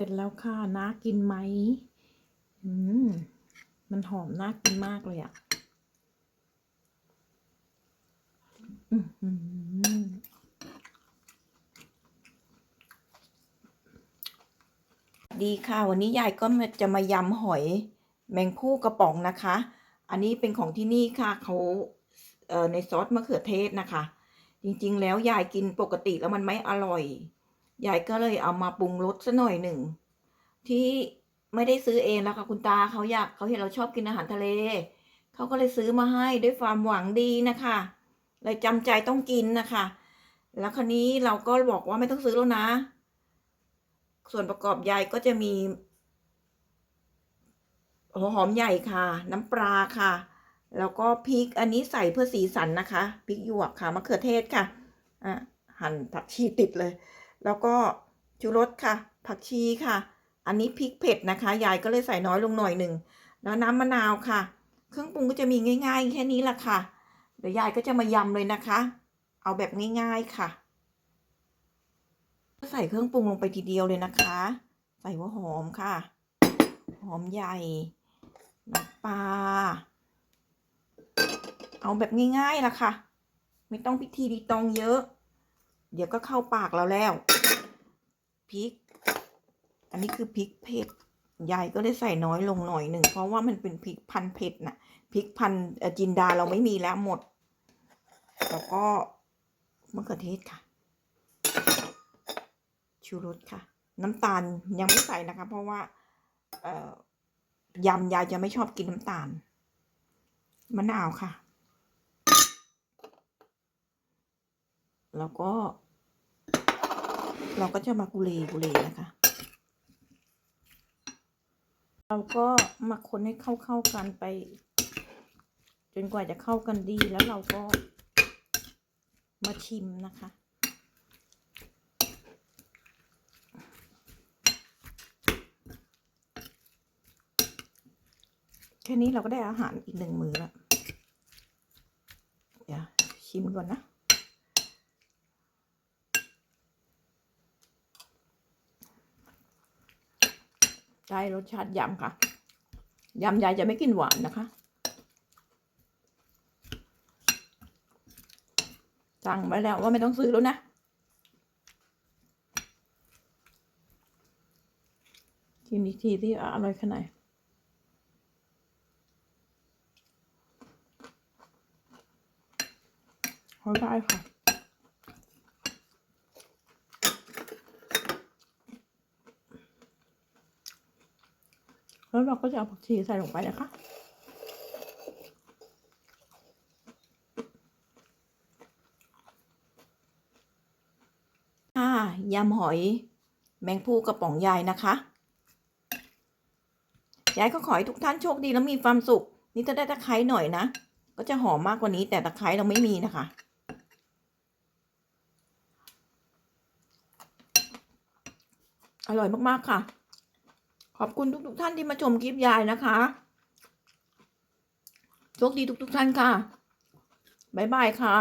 เสร็จแล้วค่ะ น่ากินไหม อืม มันหอมน่ากินมากเลยอะ่ะ อือหือดีค่ะ วันนี้ยายก็จะมายำหอยแมงผู้กระป๋องนะคะ อันนี้เป็นของที่นี่ค่ะเขาเอ่อในซอสมะเขือเทศนะคะ จริงๆ แล้วยายกินปกติแล้วมันไม่อร่อย ยายก็เลยเอามาปรุงรสซะหน่อยหนึ่ง ที่ไม่ได้ซื้อเองแล้วค่ะคุณตาเขาอยากเขาเห็นเราชอบกินอาหารทะเล เขาก็เลยซื้อมาให้ด้วยความหวังดีนะคะเลยจำใจต้องกินนะคะ แล้วคราวนี้เราก็บอกว่าไม่ต้องซื้อแล้วนะ ส่วนประกอบยายก็จะมีหัวหอมใหญ่ค่ะ น้ำปลาค่ะ แล้วก็พริกอันนี้ใส่เพื่อสีสันนะคะพริกหยวกค่ะมะเขือเทศค่ะอะหั่นผักชีติดเลย แล้วก็ชูรสค่ะ ผักชีค่ะ อันนี้พริกเผ็ดนะคะ ยายก็เลยใส่น้อยลงหน่อยหนึ่ง แล้วน้ำมะนาวค่ะ เครื่องปรุงก็จะมีง่าย ๆ แค่นี้แหละค่ะ เดี๋ยวยายก็จะมายำเลยนะคะ เอาแบบง่าย ๆค่ะ ใส่เครื่องปรุงลงไปทีเดียวเลยนะคะ ใส่หัวหอมค่ะ หอมใหญ่น้ำปลา เอาแบบง่ายๆล่ะค่ะ ไม่ต้องพิธีรีตองเยอะ เดี๋ยวก็เข้าปากเราแล้วพริก อันนี้คือพริกเผ็ดยายก็ได้ใส่น้อยลงหน่อยหนึ่งเพราะว่ามันเป็นพริกพันเผ็ดน่ะพริกพันจินดาเราไม่มีแล้วหมด แล้วก็มะเขือเทศค่ะ ชูรสค่ะ น้ำตาลยังไม่ใส่นะคะ เพราะว่า เอ่อยำยายจะไม่ชอบกินน้ำตาลมะนาวค่ะ แล้วก็ เราก็จะมากุเลกุเลนะคะ เราก็มาคน ให้เข้าเข้ากันไป จนกว่าจะเข้ากันดีแล้วเราก็มาชิมนะคะแค่นี้เราก็ได้อาหารอีกหนึ่งมือแล้วเดี๋ยวชิมก่อนนะ ได้รสชาติยำค่ะยำยายจะไม่กินหวานนะคะสั่งไว้แล้วว่าไม่ต้องซื้อแล้วนะชิมอีกทีที่อร่อยขนาดไหนเขาได้ค่ะ แล้วเราก็จะเอาผักชีใส่ลงไปนะคะค่ะยำหอยแมงภูกระป๋องยายนะคะยายก็ขอให้ทุกท่านโชคดีแล้วมีความสุข นี่ถ้าได้ตะไคร้หน่อยนะ ก็จะหอมมากกว่านี้ แต่ตะไคร้เราไม่มีนะคะอร่อยมาก ๆ ค่ะ ขอบคุณทุกๆท่านที่มาชมคลิปยายนะคะ โชคดีทุกๆท่านค่ะ บ๊ายบายค่ะ